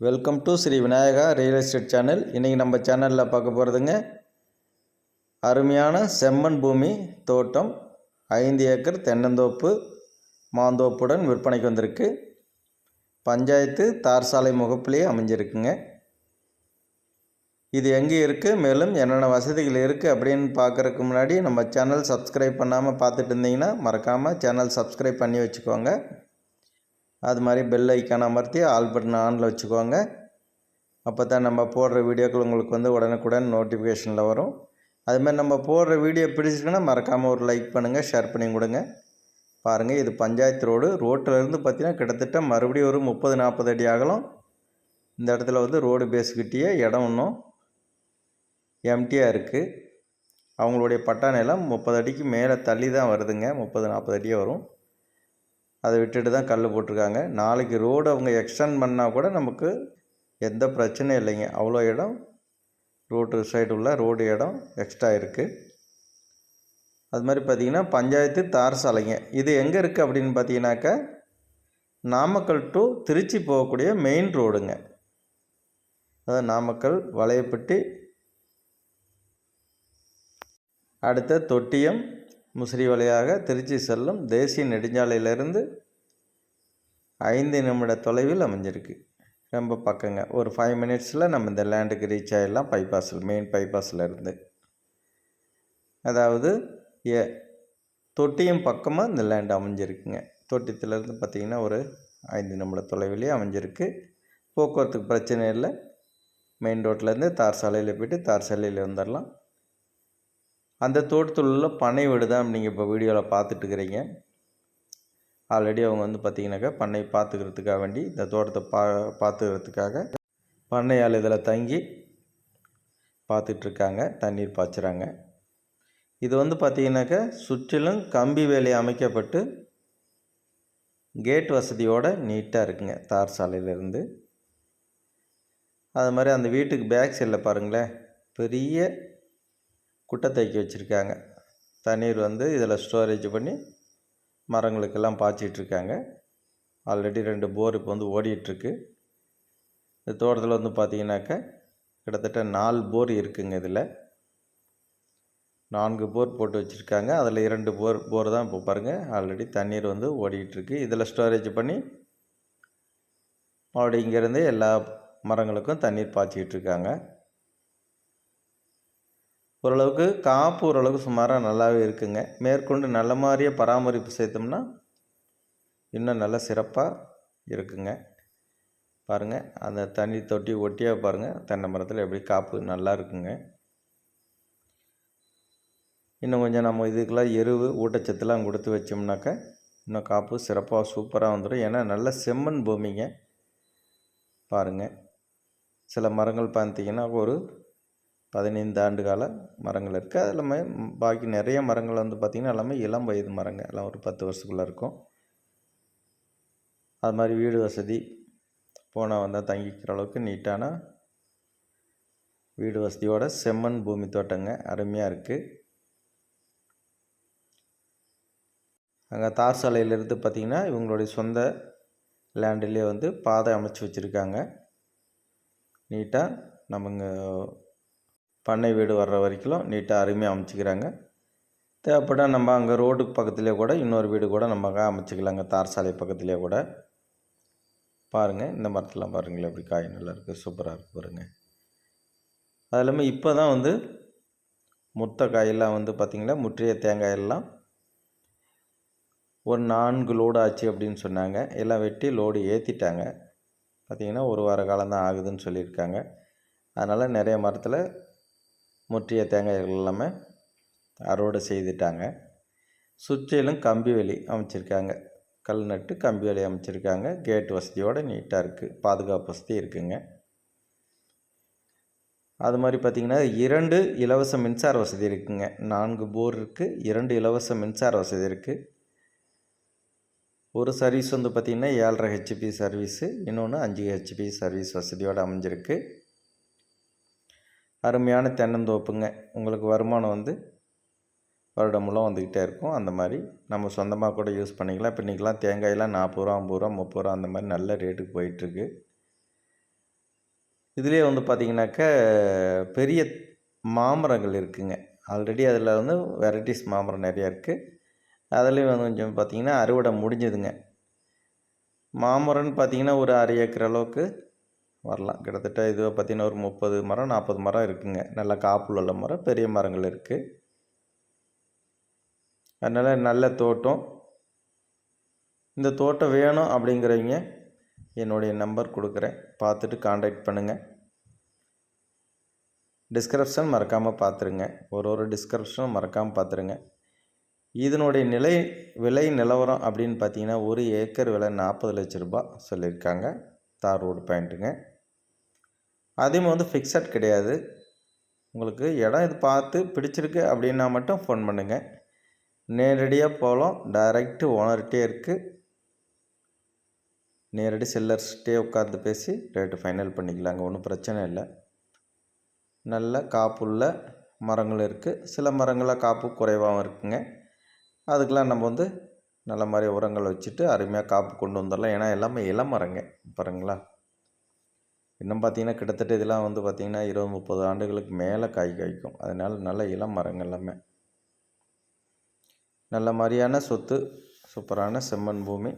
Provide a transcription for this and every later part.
Welcome to Sri Vinayaka real estate channel இன்றைக்கி நம்ம சேனலில் பார்க்க போகிறதுங்க அருமையான செம்மண் பூமி தோட்டம் ஐந்து ஏக்கர் தென்னந்தோப்பு மாந்தோப்புடன் விற்பனைக்கு வந்திருக்கு. பஞ்சாயத்து தார் சாலை முகப்பிலேயே அமைஞ்சிருக்குங்க. இது எங்கே இருக்குது மேலும் என்னென்ன வசதிகள் இருக்குது அப்படின்னு பார்க்குறதுக்கு முன்னாடி நம்ம சேனல் சப்ஸ்கிரைப் பண்ணாமல் பார்த்துட்டு இருந்தீங்கன்னா மறக்காமல் சேனல் சப்ஸ்கிரைப் பண்ணி வச்சுக்கோங்க. அது மாதிரி பெல் ஐக்கான் அமர்த்தி ஆல் பட்டன் ஆனில் வச்சுக்கோங்க. அப்போ தான் நம்ம போடுற வீடியோக்கள் உங்களுக்கு வந்து உடனுக்குடன் நோட்டிஃபிகேஷனில் வரும். அதுமாதிரி நம்ம போடுற வீடியோ பிடிச்சிருக்குன்னா மறக்காமல் ஒரு லைக் பண்ணுங்கள் ஷேர் பண்ணி கொடுங்க. பாருங்கள் இது பஞ்சாயத்து ரோடு ரோட்டிலேருந்து பார்த்தீங்கன்னா கிட்டத்தட்ட மறுபடியும் ஒரு முப்பது நாற்பது அடி ஆகலாம் இந்த இடத்துல வந்து ரோடு பேஸ்கிட்டேயே இடம் இன்னும் எம்டியாக இருக்குது அவங்களுடைய பட்டா நிலம் முப்பது அடிக்கு மேலே தள்ளி தான் வருதுங்க. முப்பது நாற்பது அடியே வரும். அதை விட்டுட்டு தான் கல் போட்டிருக்காங்க. நாளைக்கு ரோடு அவங்க எக்ஸ்டெண்ட் பண்ணால் கூட நமக்கு எந்த பிரச்சனையும் இல்லைங்க. அவ்வளோ இடம் ரோட்டு சைடு உள்ள ரோடு இடம் எக்ஸ்ட்ரா இருக்குது அது மாதிரி பார்த்திங்கன்னா பஞ்சாயத்து தார் சாலைங்க. இது எங்கே இருக்குது அப்படின்னு பார்த்தீங்கன்னாக்கா நாமக்கல் டு திருச்சி போகக்கூடிய மெயின் ரோடுங்க அதாவது நாமக்கல் வளையப்பட்டி அடுத்த தொட்டியம் முசிறி வழியாக திருச்சி செல்லும் தேசிய நெடுஞ்சாலையிலிருந்து ஐந்து நிமிட தொலைவில் அமைஞ்சிருக்கு. ரொம்ப பக்கங்க. ஒரு ஃபைவ் மினிட்ஸில் நம்ம இந்த லேண்டுக்கு ரீச் ஆகிடலாம் பைபாஸில் மெயின் பைபாஸில் இருந்து. அதாவது ஏ தொட்டியும் பக்கமாக இந்த லேண்டு அமைஞ்சிருக்குங்க. தொட்டியத்துலேருந்து பார்த்திங்கன்னா ஒரு ஐந்து நிமிட தொலைவிலே அமைஞ்சிருக்கு. போக்குவரத்துக்கு பிரச்சனை இல்லை. மெயின் ரோட்லேருந்து தார் சாலையில் போய்ட்டு தார் சாலையில் வந்துடலாம். அந்த தோட்டத்தில் உள்ள பண்ணை வீடு தான் நீங்கள் இப்போ வீடியோவில் பார்த்துட்டு இருக்கிறீங்க ஆல்ரெடி அவங்க வந்து பார்த்தீங்கன்னாக்கா பண்ணை பார்த்துக்கிறதுக்காக வேண்டி இந்த தோட்டத்தை பா பார்த்துக்கிறதுக்காக பண்ணையால் இதில் தங்கி பார்த்துட்ருக்காங்க தண்ணீர் பாய்ச்சுறாங்க. இது வந்து பார்த்திங்கனாக்கா சுற்றிலும் கம்பி வேலை அமைக்கப்பட்டு கேட் வசதியோடு நீட்டாக இருக்குங்க தார் சாலையிலேருந்து. அது மாதிரி அந்த வீட்டுக்கு பேக் சைடில் பாருங்களேன் பெரிய குட்டை தேக்கி வச்சுருக்காங்க. தண்ணீர் வந்து இதில் ஸ்டோரேஜ் பண்ணி மரங்களுக்கெல்லாம் பாய்ச்சிட்ருக்காங்க. ஆல்ரெடி ரெண்டு போர் இப்போ வந்து ஓடிட்டுருக்கு இந்த தோட்டத்தில் வந்து பார்த்தீங்கன்னாக்கா கிட்டத்தட்ட நாலு போர் இருக்குங்க இதில். நான்கு போர் போட்டு வச்சுருக்காங்க. அதில் இரண்டு போர் போர் தான் இப்போ பாருங்கள் ஆல்ரெடி தண்ணீர் வந்து ஓடிட்டுருக்கு இதில் ஸ்டோரேஜ் பண்ணி மறுபடியும் இங்கேருந்து எல்லா மரங்களுக்கும் தண்ணீர் பாய்ச்சிக்கிட்டு ஓரளவுக்கு காப்பு ஓரளவுக்கு சுமாராக நல்லாவே இருக்குங்க. மேற்கொண்டு நல்ல மாதிரியே பராமரிப்பு செய்தோம்னா இன்னும் நல்லா சிறப்பாக இருக்குங்க. பாருங்கள் அந்த தண்ணி தொட்டி ஒட்டியாக பாருங்கள் தென்னை மரத்தில் எப்படி காப்பு நல்லா இருக்குங்க. இன்னும் கொஞ்சம் நம்ம இதுக்கெல்லாம் எருவு ஊட்டச்சத்துலாம் கொடுத்து வச்சோம்னாக்கா இன்னும் காப்பு சிறப்பாக சூப்பராக வந்துடும். ஏன்னா நல்ல செம்மண் பூமிங்க. பாருங்கள் சில மரங்கள் பார்த்திங்கன்னா ஒரு பதினைந்து ஆண்டு கால மரங்கள் இருக்குது அது எல்லாமே பாக்கி நிறைய மரங்கள் வந்து பார்த்திங்கன்னா எல்லாமே இளம் வயது மரங்கள் எல்லாம் ஒரு பத்து வருஷத்துக்குள்ளே இருக்கும். அது மாதிரி வீடு வசதி போனால் வந்தால் தங்கிக்கிற அளவுக்கு நீட்டான வீடு வசதியோட செம்மண் பூமி தோட்டங்க அருமையாக இருக்குது அங்கே தார் சாலையிலேருந்து பார்த்திங்கன்னா இவங்களுடைய சொந்த லேண்டிலே வந்து பாதை அமைச்சு வச்சுருக்காங்க. நீட்டாக நம்ம பண்ணை வீடு வர்ற வரைக்கும் நீட்டாக அருமையாக அமைச்சிக்கிறாங்க. தேவைப்பட்டால் நம்ம அங்கே ரோடுக்கு பக்கத்துலேயே கூட இன்னொரு வீடு கூட நம்ம அமைச்சிக்கலாங்க. தார் சாலை பக்கத்துலேயே கூட. பாருங்கள் இந்த மரத்தெலாம் பாருங்களேன் எப்படி காய் நல்லா இருக்குது சூப்பராக இருக்குது பாருங்கள் அது இல்லாமல் இப்போ தான் வந்து முத்த காயெல்லாம் வந்து பார்த்திங்கன்னா முற்றிய தேங்காயெல்லாம் ஒரு நான்கு லோடு ஆச்சு அப்படின்னு சொன்னாங்க. எல்லாம் வெட்டி லோடு ஏற்றிட்டாங்க பார்த்திங்கன்னா ஒரு வார காலம் தான் ஆகுதுன்னு சொல்லியிருக்காங்க. அதனால் நிறைய மரத்தில் முற்றிய தேங்காய்கள் எல்லாமே அறுவடை செய்துட்டாங்க. சுற்றிலும் கம்பி வேலி அமைச்சிருக்காங்க. கல் நட்டு கம்பி வேலி அமைச்சிருக்காங்க. கேட் வசதியோடு நீட்டாக இருக்குது பாதுகாப்பு வசதி இருக்குங்க. அது மாதிரி பார்த்திங்கன்னா இரண்டு இலவச மின்சார வசதி இருக்குங்க. நான்கு போர் இருக்குது இரண்டு இலவச மின்சார வசதி இருக்குது ஒரு சர்வீஸ் வந்து பார்த்திங்கன்னா ஏழரை ஹெச்பி சர்வீஸு இன்னொன்று அஞ்சு ஹெச்பி சர்வீஸ் வசதியோடு அமைஞ்சிருக்கு. அருமையான தென்னந்தோப்புங்க. உங்களுக்கு வருமானம் வந்து வருடம் மூலம் வந்துக்கிட்டே இருக்கும். அந்த மாதிரி நம்ம சொந்தமாக கூட யூஸ் பண்ணிக்கலாம். இப்போ இன்றைக்கெலாம் தேங்காயெல்லாம் நாற்பது ரூபா ஐம்பது ரூபா முப்பது ரூபா அந்த மாதிரி நல்ல ரேட்டுக்கு போயிட்டுருக்கு. இதுலேயே வந்து பார்த்திங்கனாக்கா பெரிய மாமரங்கள் இருக்குதுங்க ஆல்ரெடி அதில் வந்து வெரைட்டிஸ் மாமரம் நிறையா இருக்குது அதுலேயும் வந்து கொஞ்சம் பார்த்திங்கன்னா அறுவடை முடிஞ்சதுங்க. மாமரம்னு பார்த்திங்கன்னா ஒரு அரை ஏக்கர் அளவுக்கு வரலாம். கிட்டத்தட்ட இது பார்த்திங்கன்னா ஒரு முப்பது மரம் நாற்பது மரம் இருக்குங்க. நல்ல காப்புள்ள உள்ள மரம் பெரிய மரங்கள் இருக்குது அதனால் நல்ல தோட்டம். இந்த தோட்டம் வேணும் அப்படிங்கிறவங்க என்னுடைய நம்பர் கொடுக்குறேன். பார்த்துட்டு காண்டாக்ட் பண்ணுங்கள் டிஸ்கிரிப்ஷன் மறக்காமல் பார்த்துருங்க. ஒரு ஒரு டிஸ்கிரிப்ஷனும் மறக்காமல் பார்த்துருங்க. இதனுடைய நிலை விலை நிலவரம் அப்படின்னு பார்த்தீங்கன்னா ஒரு ஏக்கர் விலை நாற்பது லட்ச ரூபா சொல்லியிருக்காங்க. தார் ரோடு பாயிண்ட்டுங்க. அதையும் வந்து ஃபிக்ஸட் கிடையாது. உங்களுக்கு இடம் இது பார்த்து பிடிச்சிருக்கு அப்படின்னா மட்டும் ஃபோன் பண்ணுங்கள் நேரடியாக போகலாம். டைரக்ட் ஓனர்கிட்டே இருக்குது நேரடி செல்லர்ஸ்கிட்டே உட்காந்து பேசி ரேட்டு ஃபைனல் பண்ணிக்கலாங்க. ஒன்றும் பிரச்சனை இல்லை. நல்ல காப்புள்ள மரங்கள் இருக்குது சில மரங்களாக காப்பு குறைவாகவும் இருக்குங்க. அதுக்கெலாம் நம்ம வந்து நல்ல மாதிரி உரங்கள் வச்சுட்டு அருமையாக காப்பு கொண்டு வந்துடலாம். ஏன்னா எல்லாமே இளம் மரங்க பாருங்களா? இன்னும் பார்த்தீங்கன்னா கிட்டத்தட்ட இதெல்லாம் வந்து பார்த்திங்கன்னா இருபது முப்பது ஆண்டுகளுக்கு மேலே காய் காய்க்கும். அதனால் நல்ல இளம் மரங்கள் எல்லாமே. நல்ல மாதிரியான சொத்து சூப்பரான செம்மண் பூமி.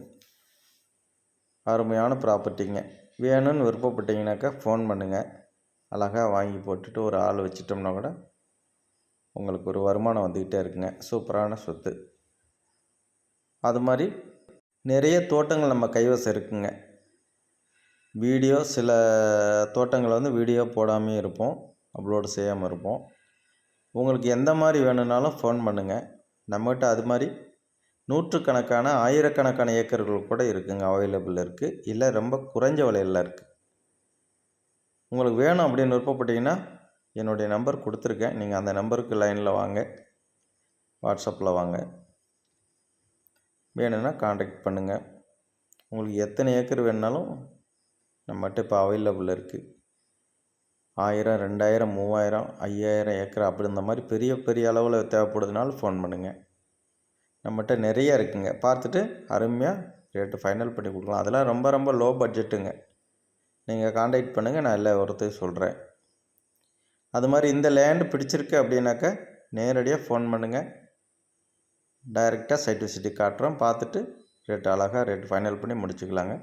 அருமையான ப்ராப்பர்ட்டிங்க. வேணும்னு விருப்பப்பட்டீங்கனாக்கா ஃபோன் பண்ணுங்கள் அழகாக வாங்கி போட்டுட்டு ஒரு ஆள் வச்சிட்டோம்னா கூட உங்களுக்கு ஒரு வருமானம் வந்துக்கிட்டே இருக்குங்க. சூப்பரான சொத்து. அது மாதிரி நிறைய தோட்டங்கள் நம்ம கைவசம் இருக்குங்க. வீடியோ சில தோட்டங்களை வந்து வீடியோ போடாமே இருப்போம். அப்லோடு செய்யாமல் இருப்போம். உங்களுக்கு எந்த மாதிரி வேணும்னாலும் ஃபோன் பண்ணுங்கள் நம்மகிட்ட அது மாதிரி நூற்றுக்கணக்கான ஆயிரக்கணக்கான ஏக்கர்கள் கூட இருக்குங்க அவைலபிள் இருக்குது இல்லை ரொம்ப குறைஞ்ச விலையில் இருக்குது உங்களுக்கு வேணும் அப்படின்னு விருப்பப்பட்டீங்கன்னா என்னுடைய நம்பர் கொடுத்துருக்கேன். நீங்கள் அந்த நம்பருக்கு லைனில் வாங்க. வாட்ஸ்அப்பில் வாங்க. வேணும்னா காண்டாக்ட் பண்ணுங்கள் உங்களுக்கு எத்தனை ஏக்கர் வேணுனாலும் நம்மகிட்ட இப்போ அவைலபிள் இருக்குது ஆயிரம் ரெண்டாயிரம் மூவாயிரம் ஐயாயிரம் ஏக்கர் அப்படி இந்த மாதிரி பெரிய பெரிய அளவில் தேவைப்படுதுனாலும் ஃபோன் பண்ணுங்கள் நம்மகிட்ட நிறைய இருக்குங்க. பார்த்துட்டு அருமையாக ரேட்டு ஃபைனல் பண்ணி கொடுக்கலாம். அதெல்லாம் ரொம்ப ரொம்ப லோ பட்ஜெட்டுங்க நீங்கள் காண்டாக்ட் பண்ணுங்கள் நான் எல்லா ஒருத்தையும் சொல்கிறேன் அது மாதிரி இந்த லேண்டு பிடிச்சிருக்கு அப்படின்னாக்கா நேரடியாக ஃபோன் பண்ணுங்கள் டைரெக்டாக சைட் விசிட்டி காட்டுறோம். பார்த்துட்டு ரேட் அழகாக ரேட் ஃபைனல் பண்ணி முடிச்சுக்கலாங்க.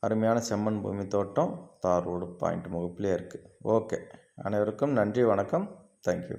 அருமையான செம்மண் பூமி தோட்டம். தார் ரோடு பாயிண்ட் முகப்பிலே இருக்குது ஓகே அனைவருக்கும் நன்றி வணக்கம். தேங்க்யூ